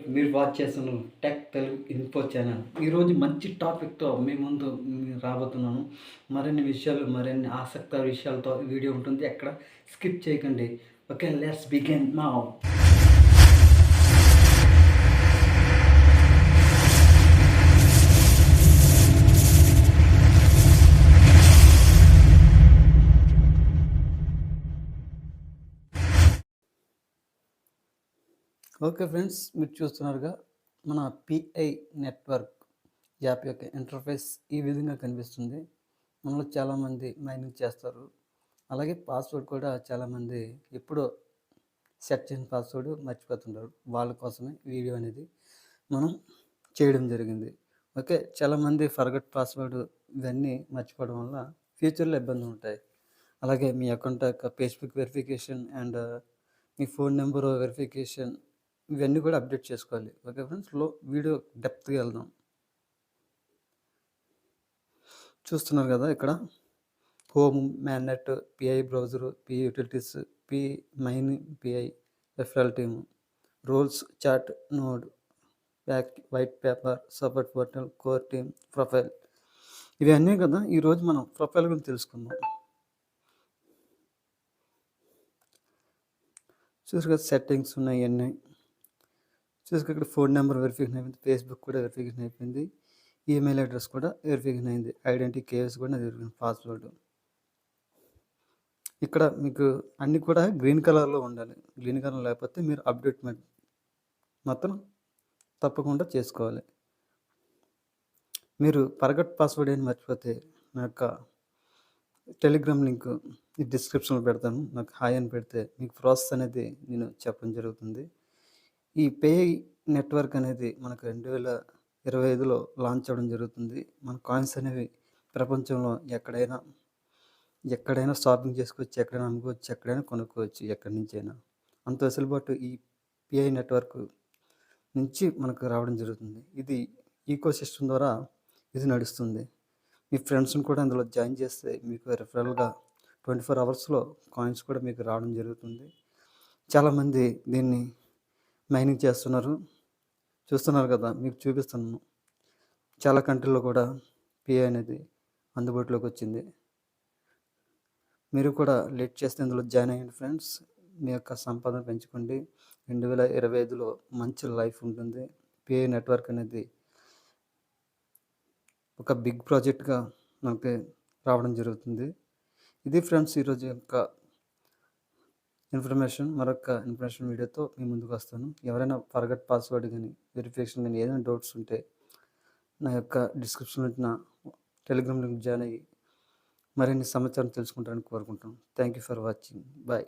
మీరు వాచ్ చేస్తున్న tech Telugu info channel ఈరోజు మంచి టాపిక్తో మీ ముందు రాబోతున్నాను. మరిన్ని విషయాలు మరిన్ని ఆసక్త విషయాలతో వీడియో ఉంటుంది. ఎక్కడ? స్కిప్ చేయకండి. ఓకే లెట్స్ బిగిన్ మా ఓకే ఫ్రెండ్స్ మీరు చూస్తున్నారుగా మన పిఐ నెట్వర్క్ యాప్ యొక్క ఇంటర్ఫేస్ ఈ విధంగా కనిపిస్తుంది. మనలో చాలామంది మైనింగ్ చేస్తారు. అలాగే పాస్వర్డ్ కూడా చాలామంది ఎప్పుడో సెట్ చేసిన పాస్వర్డ్ మర్చిపోతుంటారు. వాళ్ళ కోసమే వీడియో అనేది మనం చేయడం జరిగింది. ఓకే చాలామంది ఫర్గట్ పాస్వర్డ్ ఇవన్నీ మర్చిపోవడం వల్ల ఫ్యూచర్లో ఇబ్బందులు ఉంటాయి. అలాగే మీ అకౌంట్ యొక్క ఫేస్బుక్ వెరిఫికేషన్ అండ్ మీ ఫోన్ నెంబర్ వెరిఫికేషన్ ఇవన్నీ కూడా అప్డేట్ చేసుకోవాలి. Okay friends? లో వీడియో డెప్త్గా వెళ్దాం. చూస్తున్నారు కదా ఇక్కడ? Home mainnet Pi browser Pi utilities Pi mine Pi referral team roles chat node back white paper support portal core team profile. ఇవన్నీ కదా ఈరోజు మనం ప్రొఫైల్ గురించి తెలుసుకుందాం. చూసి కదా? సెట్టింగ్స్ ఉన్నాయి ఇవన్నీ చూసుకో ఇక్కడ ఫోన్ నెంబర్ వెరిఫికేషన్ అయిపోయింది ఫేస్బుక్ కూడా వెరిఫికేషన్ అయిపోయింది ఈమెయిల్ అడ్రస్ కూడా వెరిఫికేషన్ అయింది ఐడెంటిటీ కేఎస్ కూడా వెరిఫికేషన్ పాస్వర్డ్. ఇక్కడ మీకు అన్నీ కూడా గ్రీన్ కలర్లో ఉండాలి గ్రీన్ కలర్ లేకపోతే మీరు అప్డేట్ మాత్రం తప్పకుండా చేసుకోవాలి. మీరు పరగట్ పాస్వర్డ్ అని మర్చిపోతే నా యొక్క టెలిగ్రామ్ లింక్ ఈ డిస్క్రిప్షన్లో పెడతాను నాకు హాయ్ అని పెడితే మీకు ప్రాసెస్ అనేది నేను చెప్పడం జరుగుతుంది. ఈ పే నెట్వర్క్ అనేది మనకు రెండు వేల ఇరవై ఐదులో లాంచ్ అవ్వడం జరుగుతుంది. మన కాయిన్స్ అనేవి ప్రపంచంలో ఎక్కడైనా ఎక్కడైనా షాపింగ్ చేసుకోవచ్చు ఎక్కడైనా అమ్ముకోవచ్చు ఎక్కడైనా కొనుక్కోవచ్చు ఎక్కడి నుంచైనా. అంత వెసులుబాటు ఈ పిఐ నెట్వర్క్ నుంచి మనకు రావడం జరుగుతుంది. ఇది ఈకో సిస్టమ్ ద్వారా ఇది నడుస్తుంది. మీ ఫ్రెండ్స్ని కూడా అందులో జాయిన్ చేస్తే మీకు రెఫరల్గా ట్వంటీ ఫోర్ అవర్స్లో కాయిన్స్ కూడా మీకు రావడం జరుగుతుంది. చాలామంది దీన్ని మైనింగ్ చేస్తున్నారు. చూస్తున్నారు కదా మీకు చూపిస్తున్నాను. చాలా కంట్రీలో కూడా పిఐ అనేది అందుబాటులోకి వచ్చింది. మీరు కూడా లేట్ చేస్తే ఇందులో జాయిన్ అయ్యండి ఫ్రెండ్స్. మీ యొక్క సంపాదన పెంచుకోండి. రెండు వేల ఇరవై ఐదులో మంచి లైఫ్ ఉంటుంది. పిఐ నెట్వర్క్ అనేది ఒక బిగ్ ప్రాజెక్ట్గా మనకి రావడం జరుగుతుంది. ఇది ఫ్రెండ్స్ ఈరోజు యొక్క ఇన్ఫర్మేషన్ మరొక ఇన్ఫర్మేషన్ వీడియోతో మీ ముందుకు వస్తాను. ఎవరైనా ఫర్గట్ పాస్వర్డ్ కానీ వెరిఫికేషన్ కానీ ఏదైనా డౌట్స్ ఉంటే నా యొక్క డిస్క్రిప్షన్లో నా టెలిగ్రామ్ లింక్ జాయిన్ అయ్యి మరిన్ని సమాచారం తెలుసుకుంటారని కోరుకుంటాను thank you for watching. Bye.